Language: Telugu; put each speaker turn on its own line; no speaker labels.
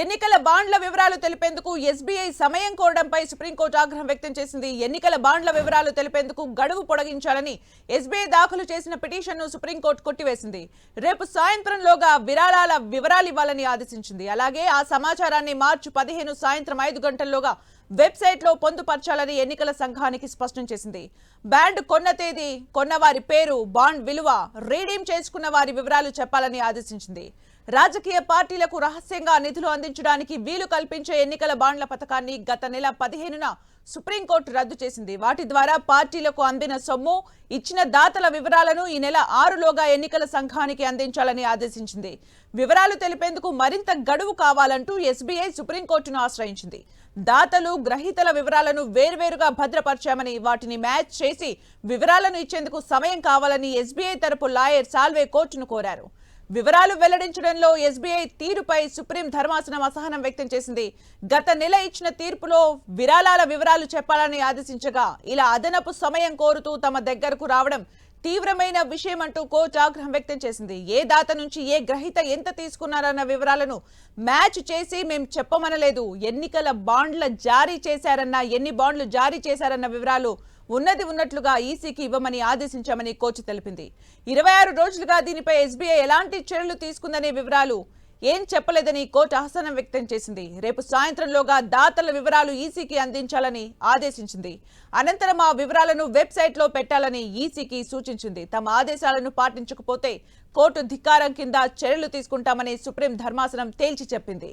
ఎన్నికల బాండ్ల వివరాలు తెలిపేందుకు ఎస్బీఐ సమయం కోరడంపై సుప్రీంకోర్టు ఆగ్రహం వ్యక్తం చేసింది. ఎన్నికల బాండ్ల వివరాలు తెలిపేందుకు గడువు పొడిగించాలని ఎస్బీఐ దాఖలు చేసిన పిటిషన్ను సుప్రీంకోర్టు కొట్టివేసింది. రేపు సాయంత్రంలోగా విరాళాల వివరాలు ఇవ్వాలని ఆదేశించింది. అలాగే ఆ సమాచారాన్ని మార్చి పదిహేను సాయంత్రం ఐదు గంటల్లోగా వెబ్సైట్లో పొందుపరచాలని ఎన్నికల సంఘానికి స్పష్టం చేసింది. బ్యాండ్ కొన్న తేదీ కొన్న వారి పేరు బాండ్ విలువ రీడీమ్ చేసుకున్న వారి వివరాలు చెప్పాలని ఆదేశించింది. రాజకీయ పార్టీలకు రహస్యంగా నిధులు అందించడానికి వీలు కల్పించే ఎన్నికల బాండ్ల పథకాన్ని గత నెల పదిహేనున సుప్రీంకోర్టు రద్దు చేసింది. వాటి ద్వారా పార్టీలకు అందిన సొమ్ము ఇచ్చిన దాతల వివరాలను ఈ నెల ఆరులోగా ఎన్నికల సంఘానికి అందించాలని ఆదేశించింది. వివరాలు తెలిపేందుకు మరింత గడువు కావాలంటూ ఎస్బీఐ సుప్రీంకోర్టును ఆశ్రయించింది. దాతలు గ్రహీతల వివరాలను వేర్వేరుగా భద్రపరిచామని వాటిని మ్యాచ్ చేసి వివరాలను ఇచ్చేందుకు సమయం కావాలని ఎస్బీఐ తరపు లాయర్ సాల్వే కోర్టును కోరారు. వివరాలు వెల్లడించడంలో ఎస్బీఐ తీరుపై సుప్రీం ధర్మాసనం అసహనం వ్యక్తం చేసింది. గత నెల ఇచ్చిన తీర్పులో విరాళాల వివరాలు చెప్పాలని ఆదేశించగా ఇలా అదనపు సమయం కోరుతూ తమ దగ్గరకు రావడం తీవ్రమైన విషయం అంటూ కోచ్ ఆగ్రహం వ్యక్తం చేసింది. ఏ దాత నుంచి ఏ గ్రహీత ఎంత తీసుకున్నారన్న వివరాలను మ్యాచ్ చేసి మేము చెప్పమనలేదు. ఎన్నికల బాండ్ల జారీ చేశారన్న ఎన్ని బాండ్లు జారీ చేశారన్న వివరాలు ఉన్నది ఉన్నట్లుగా ఈసీకి ఇవ్వమని ఆదేశించామని కోచ్ తెలిపింది. ఇరవై ఆరు రోజులుగా దీనిపై ఎస్బీఐ ఎలాంటి చర్యలు తీసుకుందనే వివరాలు ఏం చెప్పలేదని కోర్టు అసహనం వ్యక్తం చేసింది. రేపు సాయంత్రంలోగా దాతల వివరాలు ఈసీకి అందించాలని ఆదేశించింది. అనంతరం ఆ వివరాలను వెబ్సైట్లో పెట్టాలని ఈసీకి సూచించింది. తమ ఆదేశాలను పాటించకపోతే కోర్టు ధిక్కారం కింద చర్యలు తీసుకుంటామని సుప్రీం ధర్మాసనం తేల్చి చెప్పింది.